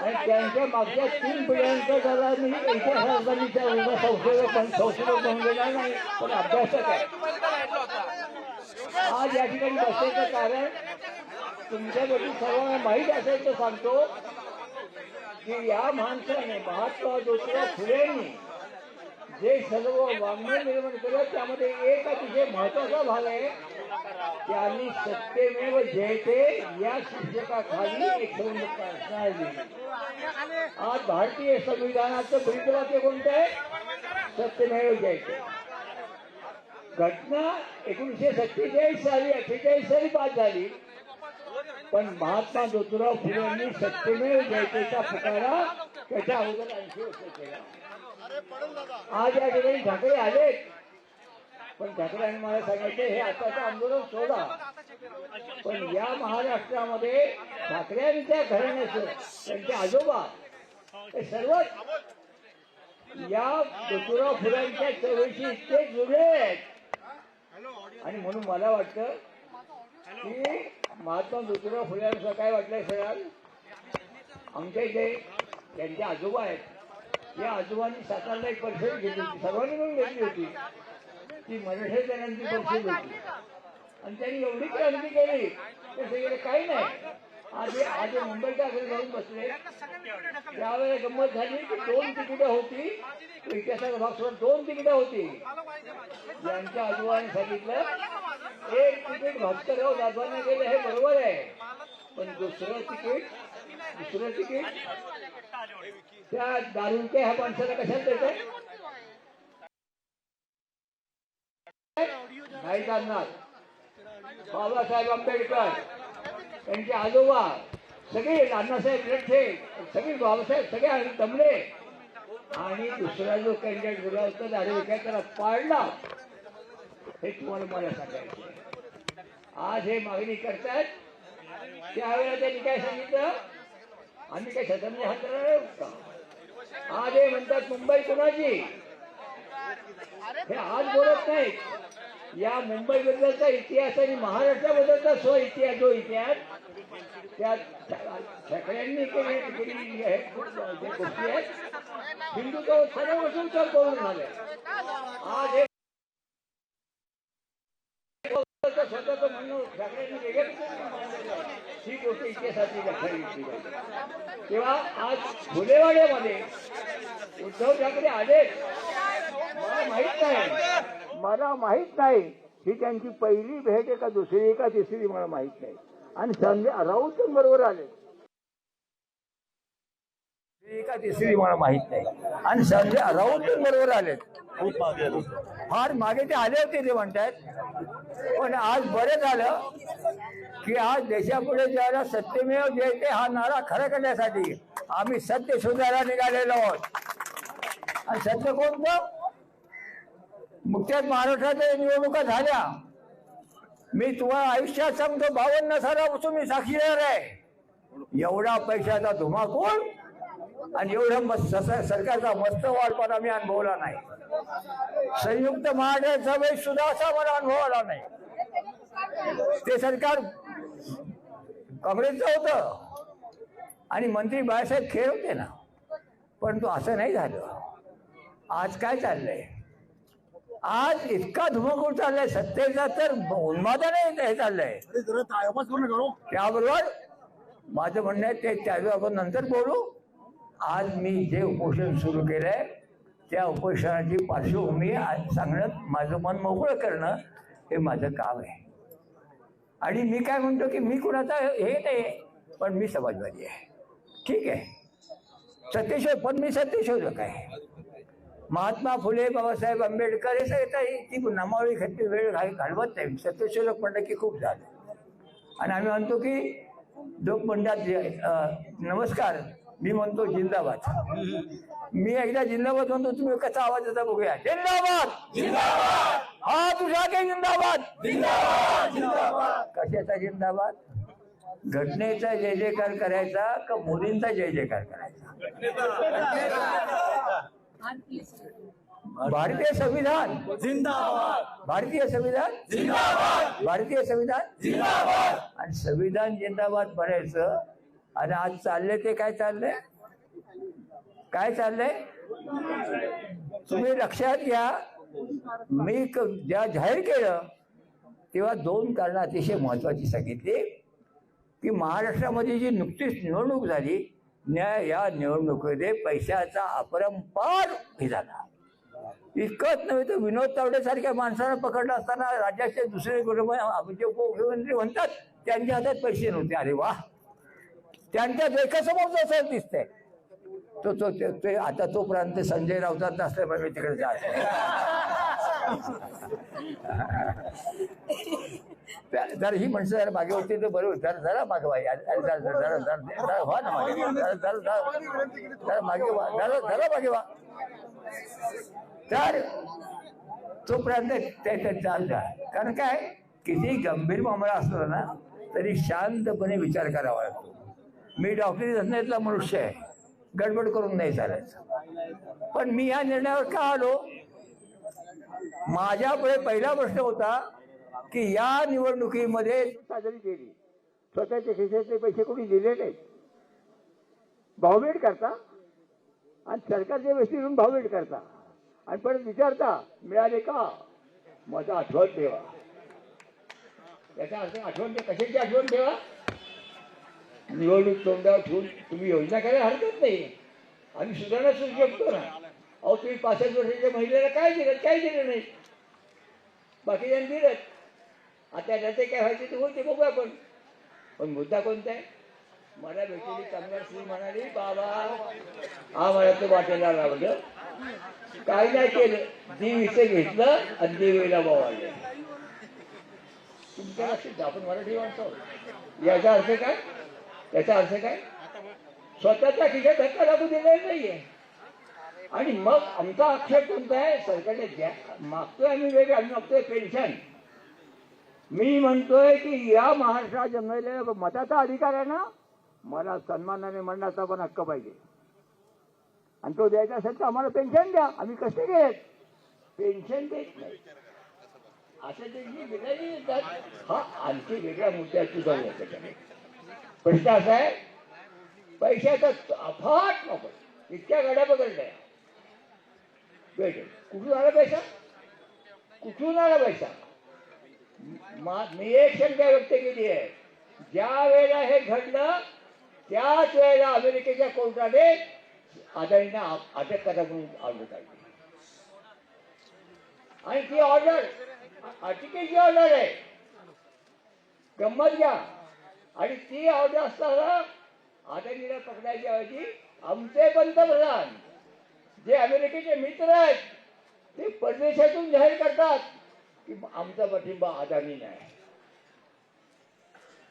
त्यांच्या मागच्या तीन पिढ्यांचा जरा मी इतिहासाचा उभा संशोधक पण संशोधक म्हणून नाही पण अभ्यासक आहे. आज या ठिकाणी बसण्याचं कारण तुमच्यापैकी सर्वांना माहीत असायचं सांगतो की या माणसाने महात्मा ज्योतिराव फुलेंनी जे सर्व वाङ्मय निर्माण केलं त्यामध्ये एक अतिशय महत्त्वाचा भाग आहे. त्यांनी सत्यमेव जयते या शीर्षकाखाली एक काढली आज भारतीय संविधानाचं ब्रीदवाक्य कोणतं आहे? सत्यमेव जयते. घटना एकोणीशे सत्तेचाळीस साली अठ्ठेचाळीस साली बाद झाली. पण महात्मा ज्योतिराव फुले यांनी सत्यमेव जयतेचा पुकारा त्याच्या अगोदर ऐंशी वर्ष केला. आज या ठिकाणी ठाकरे आलेत. पण ठाकरेंनी मला सांगितलं हे आताचं आंदोलन सोडा. पण या महाराष्ट्रामध्ये ठाकरेंच्या घराण्याचं त्यांचे आजोबा हे सर्व या ज्योतिराव फुलांच्या चळवळीशी इतके जुळे आहेत. आणि म्हणून मला वाटतं की महात्मा ज्योतिराव फुल्यांचं काय वाटलंय सगळ्यात आमच्या इथे त्यांचे आजोबा आहेत. या आजोबांनी सातारला एक परिषद घेतली होती सर्वांनी मिळून घेतली होती. ती मराठी जणांची परिषद होती आणि त्यांनी एवढी क्रांती केली ते सगळे काही नाही. आज हे- आज मुंबईच्या घरी जाऊन बसले. त्यावेळेला गंमत झाली की दोन तिकीटं होती. इतिहासाचा भाग दोन तिकीटं होती. ज्यांच्या आजोबाने सांगितलं एक तिकीट भास्करराव जाधवांना गेलं हे बरोबर आहे. पण दुसरं तिकीट दुसरं तिकीट त्या दारुणके ह्या माणसाला कशात देतात? नाही चालणार बाबासाहेब आंबेडकर त्यांचे आजोबा सगळे अण्णासाहेब रेठे सगळे बाबासाहेब सगळे आणि दमले. आणि दुसरा जो कॅन्डिडेट गेला होता दारू काय त्याला पाळला. हे तुम्हाला मला सांगायचं आज हे मागणी करतायत त्यावेळेला त्यांनी काय सांगितलं? आम्ही काय शताब्दी हात का? आज हे म्हणतात मुंबई कुणाची? हे आज बोलत नाहीत. या मुंबई बद्दलचा इतिहास आणि महाराष्ट्राबद्दलचा स्व इतिहास जो इतिहास त्या सगळ्यांनी केलेली केलेली आहे गोष्टी आहेत हिंदुत्व सर्व गोष्टींचा करून झाले आज हे स्वतःच म्हणणं ही गोष्ट इतिहासाची घेतली तेव्हा आज फुलेवाड्यामध्ये उद्धव ठाकरे आले मला माहीत नाही. मला माहीत नाही ही त्यांची पहिली भेट आहे का दुसरी का तिसरी मला माहीत नाही. आणि संजय राऊत बरोबर आले. का तिसरी मला माहीत नाही. आणि संजय राऊत बरोबर आलेत फार मागे ते आले होते ते म्हणतात पण आज बरं झालं की आज देशापुढे ज्याला सत्यमेव जयते हा नारा खरा करण्यासाठी आम्ही सत्य शोधायला निघालेलो आहोत. आणि सत्य कोणतं? नुकत्याच महाराष्ट्राच्या निवडणुका झाल्या. मी तुम्हाला आयुष्यात सांगतो बावन्न सालापासून मी साक्षीदार आहे. एवढा पैशाचा धुमाकूळ आणि एवढा मस्त सरकारचा मस्त वाढपणा मी अनुभवला नाही. संयुक्त महाराष्ट्र सभेत सुद्धा असा मला अनुभव आला नाही. ते सरकार काँग्रेसचं होतं आणि मंत्री बाळासाहेब खेळ होते ना. परंतु असं नाही झालं. आज काय चाललंय? आज इतका धुमाकूळ चाललाय सत्तेचा तर उन्मादन हे चाललंय. त्याबरोबर माझं म्हणणं आहे ते त्यावेळी आपण नंतर बोलू. आज मी जे उपोषण सुरू केलंय त्या उपोषणाची पार्श्वभूमी आज सांगणं माझं मन मोकळं करणं हे माझं काम आहे. आणि मी काय म्हणतो की मी कुणाचा हे नाही पण मी समाजवादी आहे. ठीक आहे. सत्यशोध पण मी सत्यशोधक आहे. महात्मा फुले बाबासाहेब आंबेडकर हे सगळे ती नामावळी खट्टी वेळ घाल घालवत नाही. सत्यशोधक म्हणलं की खूप झालं आणि आम्ही म्हणतो की लोक म्हणतात नमस्कार. मी म्हणतो जिंदाबाद. मी एकदा जिंदाबाद म्हणतो तुम्ही कसा आवाज येता बघूया. जिंदाबाद! हा तुझा काही जिंदाबाद? कशाचा जिंदाबाद? घटनेचा जय जयकार करायचा का मोदींचा जय जयकार करायचा भारतीय संविधान. जिंदाबाद. भारतीय संविधान? जिंदाबाद. भारतीय संविधान? जिंदाबाद. आणि संविधान जिंदाबाद म्हणायचं. आणि आज चाललंय ते काय चाललंय? काय चाललंय? तुम्ही लक्षात घ्या. मी ज्या जाहीर केलं तेव्हा दोन कारणं अतिशय महत्वाची सांगितली. की महाराष्ट्रामध्ये जी नुकतीच निवडणूक झाली न्याय या निवडणुकीमध्ये पैशाचा अपरंपार हे झाला. इतकंच नव्हे तर विनोद तावडेसारख्या माणसानं माणसाला पकडलं असताना राज्याचे दुसरे गृह म्हणजे उपमुख्यमंत्री म्हणतात त्यांच्या हातात पैसे नव्हते. अरे वा. त्यांच्या देखासमोर जसं दिसतंय. तो तो ते- ते आता तोपर्यंत संजय राऊतात नसल्यामुळे मी तिकडे जात जर ही माणसं जरा मागे होती तर बरोबर जरा जरा मागे व्हा जरा जरा जरा व्हा ना मागे. जरा जरा जरा मागे व्हा. जरा जरा मागे व्हा. तर तो प्रयत्न ते चालतं कारण काय? किती गंभीर मामला असलो ना तरी शांतपणे विचार करावा लागतो. मी डॉक्टरी धंद्यातला मनुष्य आहे. गडबड करून नाही चालायचं. पण मी या निर्णयावर का आलो? माझ्यापुढे पहिला प्रश्न होता की या निवडणुकीमध्ये साजरी केली. स्वतःच्या खिशातले पैसे कोणी दिले नाहीत. भावभेट करता. आणि सरकारच्या व्यक्तीकडून भावभेट करता. आणि परत विचारता मिळाले का? माझा आठवण ठेवा. त्याचा अर्थ आठवण ठे- कशाची आठवण ठेवा? निवडणूक तोंडावर ठेवून तुम्ही योजना करायला हरकत नाही. आम्ही सुधारणा सुरू शकतो ना. अहो तुम्ही पासष्ट वर्षाच्या महिलेला काय दिलं? काय दिलं नाही? बाकीच्यांनी दिलं. आता त्याचे काय व्हायचे ते होते बघू आपण. पण मुद्दा कोणता आहे? मला भेटलेली कामगार श्री म्हणाली बाबा हा मला तो वाटेला लावलं. काही नाही केलं. देवीचं घेतलं आणि देवीला बाबा तुमच्या लक्षात आपण मराठी म्हणतो याचा अर्थ काय? याचा अर्थ काय? स्वतःच्या खिशात धक्का लागू दिलेला नाहीये. आणि मग आमचा आक्षेप कोणता आहे? सरकारने द्या. मागतोय आम्ही वेगळं आम्ही मागतोय पेन्शन. मी म्हणतोय की या महाराष्ट्रात जन्मलेल्या मताचा अधिकार आहे ना? मला सन्मानाने म्हणण्याचा पण हक्क पाहिजे. आणि तो द्यायचा असेल तर आम्हाला पेन्शन द्या. आम्ही कसे घेत? पेन्शन देत नाही. असं त्यांची जी येतात. हा आणखी वेगळ्या मुद्द्याची जाऊ त्याच्यामध्ये प्रश्न असा आहे पैशाचा अफाट नको इतक्या गाड्या पकडल्या पैसा. कुठून आला पैसा? कुठून आला पैसा? मी एक शंका व्यक्त केली आहे. ज्या वेळेला हे घडलं त्याच वेळेला अमेरिकेच्या कोर्टाने आदानींना अटक करा म्हणून ऑर्डर काढली आणि ती ऑर्डर अटकेची ऑर्डर आहे. गंमत घ्या. आणि ती ऑर्डर असताना आदानीला पकडायच्या ऐवजी आमचे पंतप्रधान जे अमेरिकेचे मित्र आहेत ते परदेशातून जाहीर करतात की आमचा पाठिंबा अदानी नाही.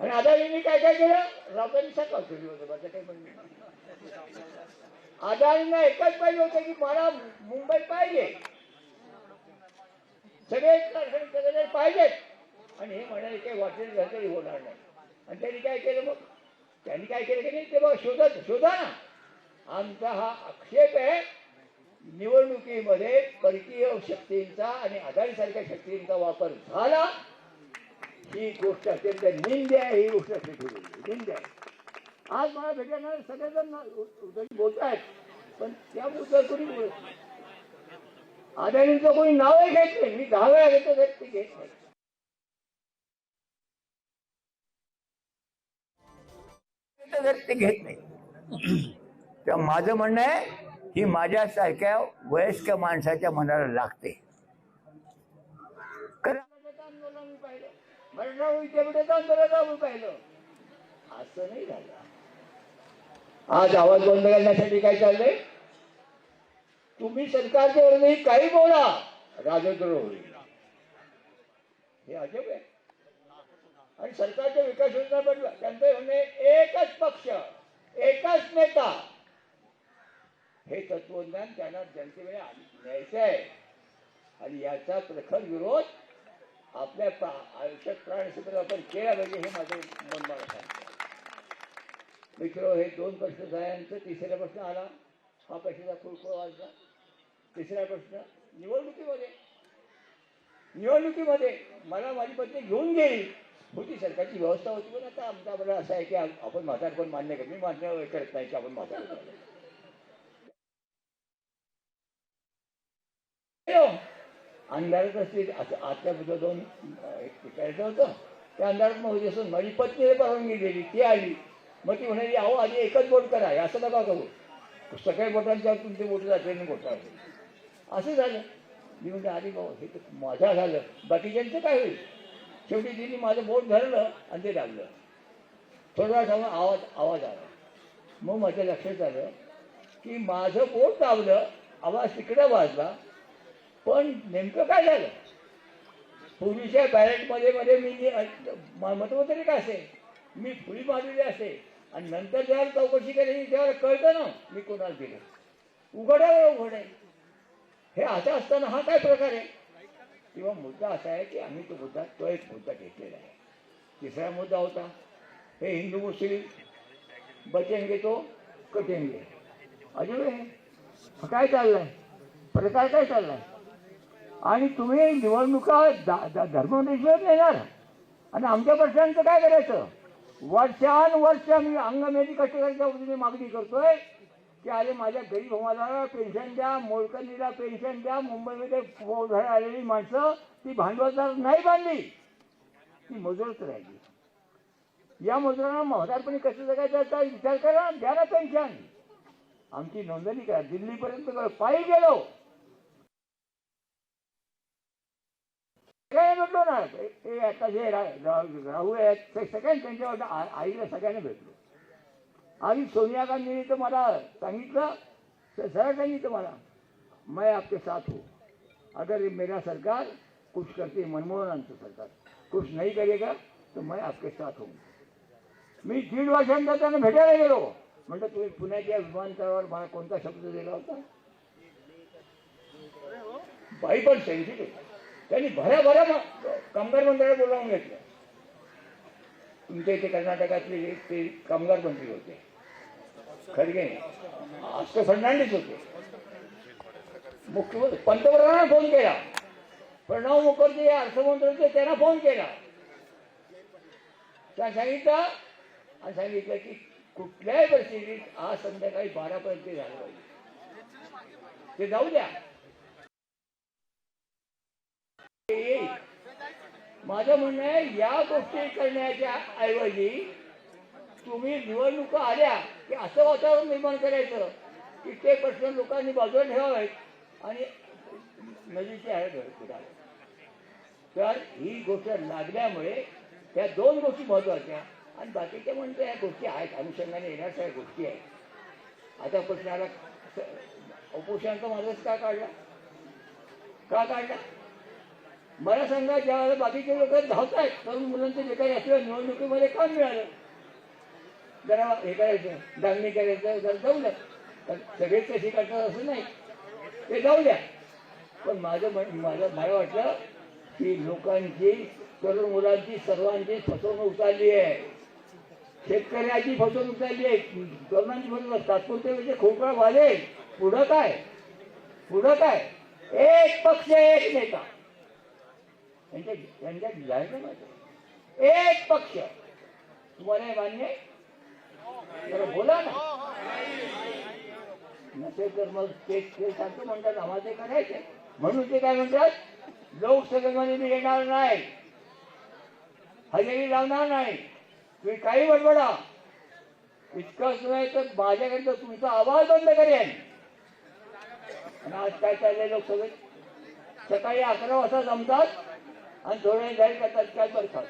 आणि अदानीने काय काय केलं? राऊतांनी होतं माझं काही म्हणणं अदानीना एकच पाहिजे होतं की मला मुंबई पाहिजे. सगळे सगळे पाहिजेत आणि हे म्हणाले काही वाटेल झालं तरी होणार नाही. आणि त्यांनी काय केलं मग? त्यांनी काय केलं की नाही? ते बघा शोधत शोधा ना. आमचा हा आक्षेप आहे निवडणुकीमध्ये परकीय शक्तींचा आणि आघाडीसारख्या शक्तींचा वापर झाला ही गोष्ट अत्यंत निंद आहे ही गोष्ट अशी निंद आहे. आज मला भेटणार सगळेजण बोलत आहेत पण त्या मुद्द्यावर कोणी बोलत आदानीचं कोणी नावही घेत नाही. मी दहा वेळा घेतो तर ते घेत नाही. ते घेत नाही. तेव्हा माझं म्हणणं आहे ही माझ्यासारख्या वयस्क माणसाच्या मनाला लागते. आंदोलन आंदोलन पाहिलं असं नाही झालं आज आवाज बंद करण्यासाठी काय चाललंय? तुम्ही सरकारच्या विरोधी काही बोला. राजद्रोह होईल. हे अजब आहे. आणि सरकारच्या विकास योजना बनवा त्यांचं म्हणणे एकच पक्ष एकच नेता हे तत्वज्ञान त्यांना जनतेकडे आण- न्यायचं आहे. आणि याचा प्रखर विरोध आपल्या प्रा- आयुष्यात प्राणसुद्धा आपण केला पाहिजे हे माझं मन मला सांगतं. मित्र हे दोन प्रश्न झाल्यानंतर तिसरा प्रश्न आला. हा पैशाचा खुळखुळ वाजला तिसरा प्रश्न निवडणुकीमध्ये. निवडणुकीमध्ये मला माझी पत्नी घेऊन गेली. होती सरकारची व्यवस्था होती पण आता आमचा बरं असं आहे की आपण म्हातारपण मान्य करत मी मान्य करत नाही की आपण म्हातारपण झालं. गेलो. अंधारात असते असं आतल्याबद्दल दोन एक करायचं होतं. त्या अंधारात मग होती असून माझी पत्नीने परवानगी दिली ती आली. मग ती म्हणाली अहो आधी एकच बोट करा असं नका करू. सकाळी बोटांच्या तुमचे बोट जाते आणि बोटा असं झालं. मी म्हणजे अरे भाऊ हे तर माझ्या झालं. बाकीच्यांचं काय होईल? शेवटी तिने माझं बोट धरलं आणि ते लागलं. थोडा वेळ आवाज आवाज आला. मग माझ्या लक्षात आलं की माझं बोट दाबलं आवाज तिकडे वाजला. पण नेमकं काय झालं? पूर्वीच्या बॅलेटमध्ये मध्ये मी मालमत्व म- काय असेल असे मी फुली मारलेली असे आणि नंतर जेव्हा चौकशी केली तेव्हा कळतं ना मी कोणाला दिलं. उघड उघड. आहे हे असं असताना हा काय प्रकार आहे? किंवा मुद्दा असा आहे की आम्ही तो मुद्दा तो एक मुद्दा घेतलेला आहे. तिसरा मुद्दा होता हे हिंदू मुस्लिम बचेंगे तो कटेंगे अजून काय चाललंय? प्रकार काय चाललाय? आणि तुम्ही निवडणुका दा- येणार आणि आमच्या प्रश्नांचं काय करायचं? वर्षानुवर्ष मी अंगमेधी कष्टकऱ्यांच्या वतीने मागणी करतोय. की अरे माझ्या गरीब होमाला पेन्शन द्या मोलकरणीला पेन्शन द्या मुंबईमध्ये घर आलेली माणसं ती भांडवलदार नाही बांधली. ती मजूरच राहिली. या मजुरांना म्हातारपणी कसं जगायचं याचा विचार करा द्या ना पेन्शन. आमची नोंदणी करा. दिल्लीपर्यंत पायी गेलो. भेटलो ना आता जे राहू आहेत ते सगळ्यांनी त्यांच्या आईला सगळ्यांना भेटलो आणि सोनिया गांधीने तर मला सांगितलं सरळ सांगितलं मला मैं आपके साथ हूँ अगर मेरा सरकार कुछ करते मनमोहनांचं सरकार कुछ नाही करेगा तो मैं आपके साथ हूँ मी दीड वर्षांचा त्यांना भेटायला गेलो म्हणलं तुम्ही पुण्याच्या विमानतळावर मला कोणता शब्द दिला होता बाई पण सेन्सिटिव्ह त्यांनी भऱ्या भऱ्या कामगार मंडळाला बोलावून घेतलं. तुमच्या इथे कर्नाटकातले ते कामगार मंत्री होते. खडगे असं फर्नांडिस होते. मुख्यमंत्री पंतप्रधानांना फोन केला. प्रणव मुखर्जी हे अर्थमंत्री होते त्यांना फोन केला. त्या सांगितलं आणि सांगितलं की कुठल्याही परिस्थितीत आज संध्याकाळी बारापर्यंत झालं पाहिजे. ते जाऊ द्या. माझं म्हणणं आहे या गोष्टी करण्याच्या ऐवजी तुम्ही निवडणुका आल्या की असं वातावरण निर्माण करायचं की ते प्रश्न लोकांनी बाजूला ठेवावेत आणि नदीचे आहे तर ही गोष्ट लागल्यामुळे त्या दोन गोष्टी महत्त्वाच्या आणि बाकीच्या म्हणजे या गोष्टी आहेत अनुषंगाने येण्याच्या गोष्टी आहेत. आता प्रश्नाला उपोषणाचा माझाच का काढला? का काढला? मला सांगा ज्यावेळेला बाकीचे लोक धावत आहेत तरुण मुलांचं जे काही असलं निवडणुकीमध्ये काम मिळालं. जरा हे करायचं दांगणी करायचं जरा जाऊ द्या. सगळेच कशी करतात असं नाही. ते जाऊ द्या. पण माझं माझं मला वाटलं की लोकांची तरुण मुलांची सर्वांची फसवणूक चालली आहे. शेतकऱ्याची फसवणूक चालली आहे. तरुणांची फसवणूक तात्पुरते म्हणजे खोकळा वाले पुढं काय? पुढं काय? एक पक्ष एक नेता. यांच्या त्यांच्यात जायचं माझं एक पक्ष. तुम्हाला हे मान्य आहे? बोला ना. नसेल तर मग ते ते सांगतो म्हणतात आम्हाला ते करायचे म्हणून ते काय म्हणतात? लोकसभेमध्ये मी येणार नाही. हजेरी लावणार नाही. तुम्ही काही बडबडा. इतकंच नाही तर माझ्याकडे तुमचा आवाज बंद करेन. आणि आज काय चाललंय लोकसभेत? सकाळी अकरा वाजता जमतात? आणि धोरणे जाहीर करतात काय करतात.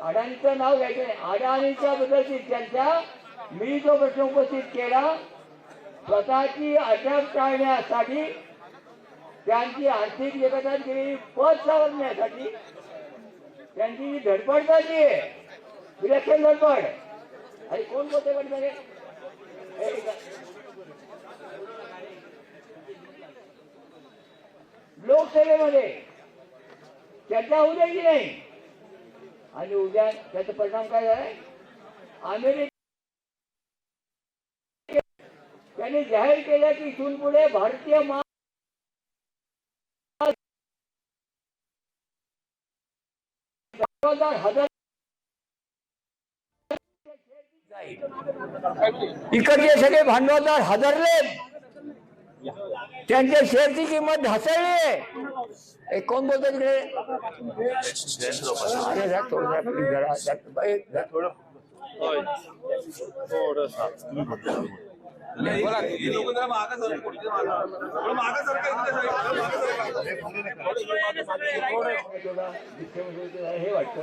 अडाणीचं नाव घ्यायचं नाही. अडाणीच्या बद्दलची चर्चा मी जो प्रश्न उपस्थित केला स्वतःची अटक टाळण्यासाठी त्यांची आर्थिक जगतात गेलेली पद सावरण्यासाठी त्यांची जी धडपड झाली आहे विलक्षण धडपड. अरे कोण बोलते पण लोकसेवेमध्ये चर्चा होऊ द्यायची नाही. आणि उद्या त्याचा परिणाम काय झालाय? अमेरिके त्यांनी जाहीर केलं की इथून पुढे भारतीय मा हजार इकडचे सगळे भांडवलदार हादरले त्यांच्या शेअरची किंमत ढासळली आहे. कोण बोलतो तिकडे? हे हे वाटतं.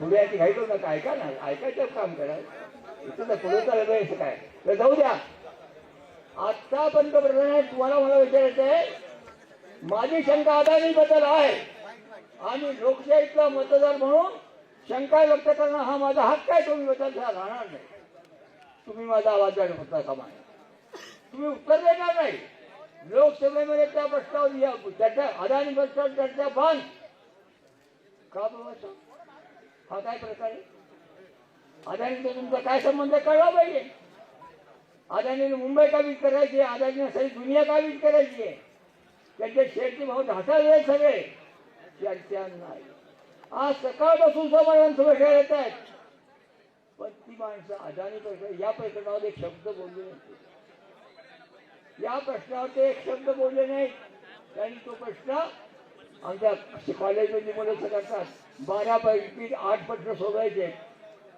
पुढे याची ऐका ना. ऐकायचं काम करा. इथं पुढे चाललं काय? तर जाऊ द्या. आता पंतप्रधान तुम्हाला मला विचारायचं आहे. माझी शंका अदानी बद्दल आहे. आणि लोकशाहीतला मतदार म्हणून शंका व्यक्त करणं हा माझा हक्क आहे. तुम्ही बद्दल राहणार नाही. तुम्ही माझा आवाज होता कामा तुम्ही उत्तर देणार नाही. लोकसभेमध्ये त्या प्रस्ताव या त्याच्या अदानी प्रस्ताव त्याच्या बंद. का बाबा हा काय प्रकार आहे? अदानीचा तुमचा काय संबंध आहे? कळला पाहिजे. अदानीने मुंबई का वीज करायची आहे अदानीने सगळी दुनिया का वीज करायची. आहे त्यांचे शेअरचे भाव ढासळले सगळे. त्यांच्या नाही. आज सकाळपासून समाधान सभा येत आहेत. पण ती माणसं अदानी प्रश्न या प्रकरणावर एक शब्द बोलले नाही या प्रश्नावर ते एक शब्द बोलले नाहीत. त्यांनी तो प्रश्न आमच्या कॉलेजमध्ये मुलं करतात बारा पैकी आठ प्रश्न सोडवायचे.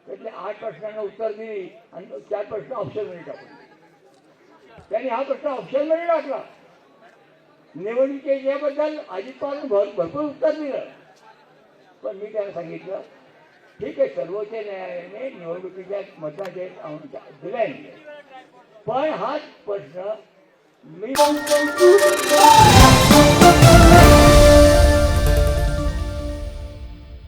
त्यातले आठ प्रश्नांना उत्तर दिली आणि चार प्रश्न ऑप्शनमध्ये टाकले त्यांनी हा प्रश्न ऑप्शनमध्ये टाकला निवडणुकीच्या याबद्दल अजित पवार भरपूर उत्तर दिलं. पण मी त्यांना सांगितलं ठीक आहे सर्वोच्च न्यायालयाने निवडणुकीच्या मताचे दिलाय पण हाच प्रश्न मी